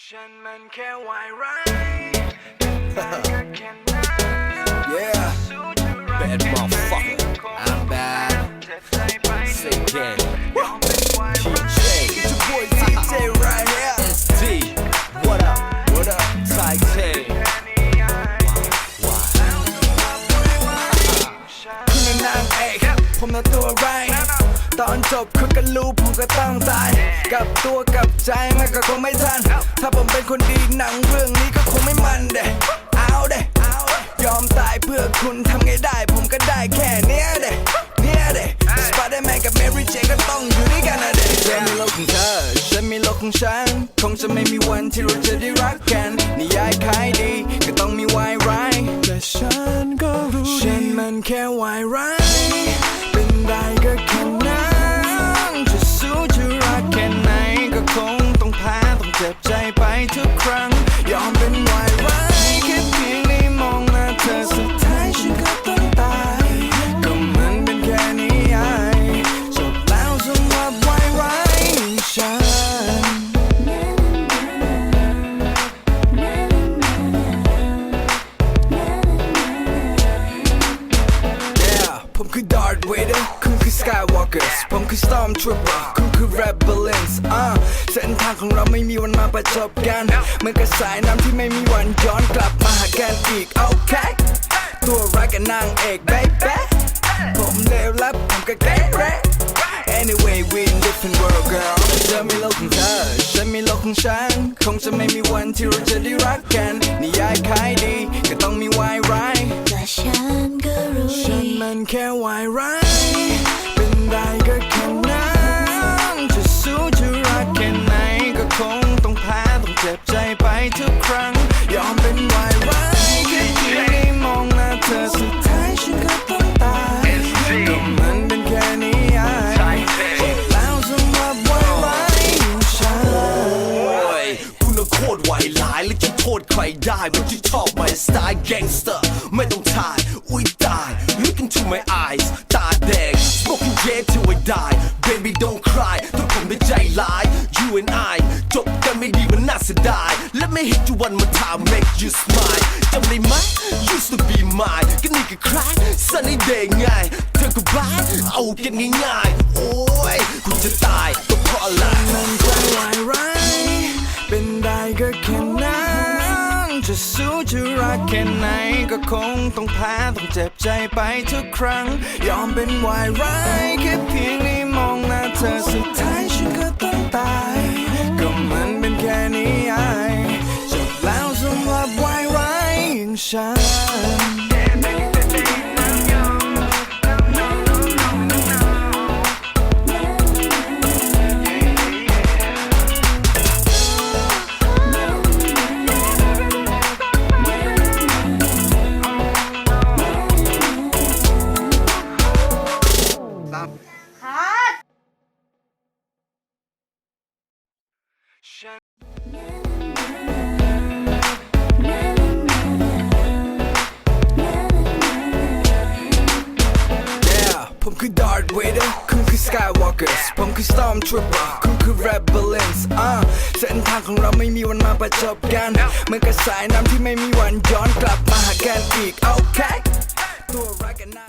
ฉันมันแค่วายร้ายแต่ก็แค่นั้น Yeah, สู้จะรัก bad แค่ไหน motherfucker. คง I'm bad. เจ็บใจไป Say again. ยอมเป็นวายร้าย TJ, it's your boy TJ right here. ST, what up? What up? Ty T. คุณเป็นนางเอกผมน่ะตัวไราย ตอนจบคือก็รู้ผมก็ต้องตายกลับตัวกลับใจมันก็คงไม่ทัน ถ้าผมเป็นคนดีหนังเรื่องนี้ก็คงไม่มันเด้เอาเด้ยอมตายเพื่อคุณทำไงได้ ผมก็ได้แค่เนี้ยเด้เนี่ยเด้สไปเดอร์แมนกับแมรี่เจก็ต้องอยู่ด้วยกันนะเด้ฉันมีโลกของเธอฉันมีโลกของฉัน คงจะไม่มีวันที่เราจะได้รักกันนิยายขายดีก็ต้องมีวายร้ายแต่ฉันก็รู้ฉันมันแค่วายร้าย Skywalker ผมคือ Stormtrooper คุณคือ Rebellions อ่าเส้นทางของเราไม่มีวันมาประจบกันเหมือนกับสายน้ำที่ไม่มีวันย้อนกลับมาหากันอีก โอเค ตัวรักกับนางเอก baby ผมเลวและผมก็เกเร Anyway we in different world girl เธอมีโลกของเธอฉันมีโลกของฉัน คงจะไม่มีวันที่เราจะได้รักกันนิยายขายดี โทษใครได้มันที่ชอบ my style gangster ไม่ต้องทาย อุ้ยตาย look into my eyes ตาแดง smoking j till I die baby don't cry ถ้าผมได้ใจร้าย you and I จบกันไม่ดีมันน่าเสียดาย Let me hit you one more time make you smile จำได้ไหม used to be mine ก็นี่ก็คล้าย sunny day ไงเธอก็บ้าเอากันง่ายๆ โอ้ยคุณจะตายก็เพราะอะไรมันแค่วายร้าย จะสู้จะรักแค่ไหนก็คงต้องแพ้ต้องเจ็บใจไปทุกครั้ง ยอมเป็นวายร้ายแค่เพียงได้มองหน้าเธอสุดท้ายฉันก็ต้องตาย ก็มันเป็นแค่นิยายจบแล้วสำหรับวายร้ายอย่างฉัน ฉัน Yeah ผมคือ Darth Vader คุณคือ Skywalker ผมคือ Stormtrooper คุณคือ Rebellions อ่าเส้นทางของเราไม่มีวันมาประจบกันเหมือนกับสายน้ำที่ไม่มีวันย้อนกลับมาหากันอีก โอเคตัวรักกันนะ